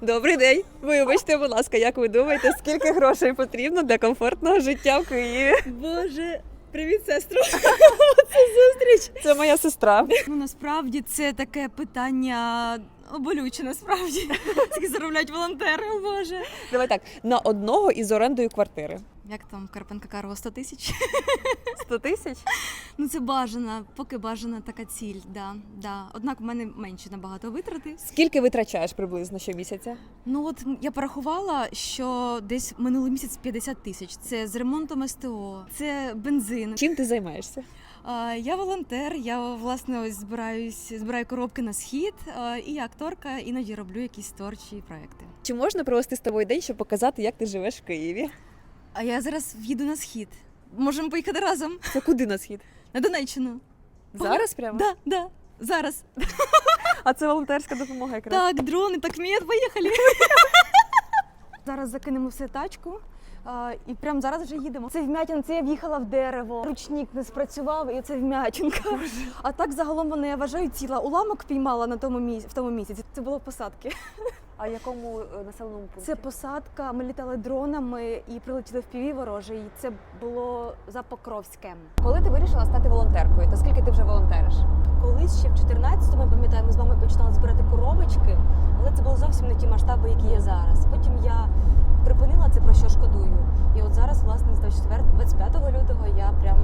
Добрий день. Вибачте, будь ласка, як ви думаєте, скільки грошей потрібно для комфортного життя в Києві? Боже, привіт, сестру. Це моя сестра. Ну насправді це таке питання болюче, насправді. Скільки заробляють волонтери, о Боже. Давай так, на одного із орендою квартири. Як там Карпенка Карова 100 тисяч? 100 тисяч? Ну це бажана, поки бажана така ціль, да, да. Однак в мене менше набагато витрати. Скільки витрачаєш приблизно щомісяця? Ну от я порахувала, що десь минулий місяць 50 тисяч. Це з ремонтом СТО, це бензин. Чим ти займаєшся? Я волонтер, я власне ось збираюсь, збираю коробки на схід, і я акторка іноді роблю якісь творчі проекти. Чи можна провести з тобою день, щоб показати, як ти живеш в Києві? А я зараз в'їду на схід. Можемо поїхати разом Це куди на схід? на Донеччину. Зараз прямо? Да, да, зараз. А це волонтерська допомога якраз. Так, дрони, так мед, поїхали. Зараз закинемо все тачку. а, І прямо зараз вже їдемо. Це вмятін, це я в'їхала в дерево. Ручник не спрацював, і це вмятінка. А так загалом вона, я вважаю, ціла. Уламок піймала на тому місці в тому місяці. Це було посадки. А якому е, населеному пункті? Це посадка. Ми літали дронами і прилетіли в піві ворожий. Це було за Покровськем. Коли ти вирішила стати волонтеркою, то скільки ти вже волонтериш? Колись ще в 14-му, я пам'ятаю, ми з мамою починали збирати коробочки, але це були зовсім не ті масштаби, які є зараз. Потім я припинила це про що шкодую. І от зараз, власне, з 24 25 лютого я прям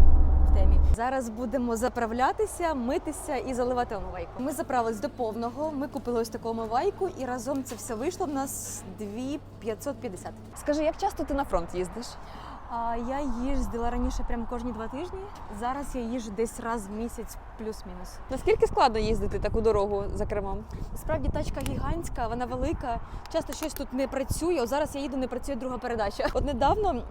в темі. Зараз будемо заправлятися, митися і заливати омивайку. Ми заправились до повного. Ми купили ось таку омивайку, і разом це все вийшло в нас 2550. Скажи, як часто ти на фронт їздиш? Я їздила раніше прямо кожні два тижні. Зараз я їжджу десь раз в місяць, плюс-мінус. Наскільки складно їздити таку дорогу за кермом? Справді тачка гігантська, вона велика. Часто щось тут не працює. Зараз я їду, не працює друга передача. От недавно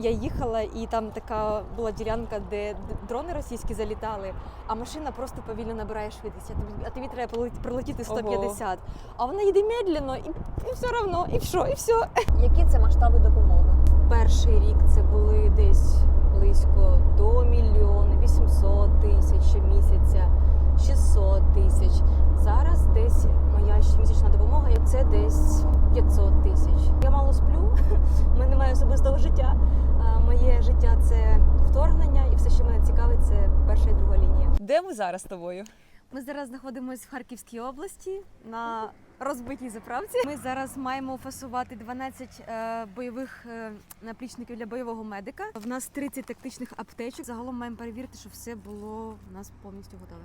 я їхала, і там така була ділянка, де дрони російські залітали, а машина просто повільно набирає швидкість. А тобі, треба пролетіти 150. А вона їде медленно, і, і все одно, і що, і все. Які це масштаби допомоги? Перший рік це були десь близько до мільйона, 800 тисяч щомісяця, 600 тисяч. Зараз десь моя щомісячна допомога це десь 500 тисяч. Я мало сплю, в мене немає особистого життя. Моє життя це вторгнення, і все, що мене цікавить, це перша і друга лінія. Де ми зараз з тобою? Ми зараз знаходимося в Харківській області на розбитій заправці. Ми зараз маємо фасувати 12 е, бойових е, наплічників для бойового медика. В нас 30 тактичних аптечок. Загалом маємо перевірити, що все було у нас повністю готове.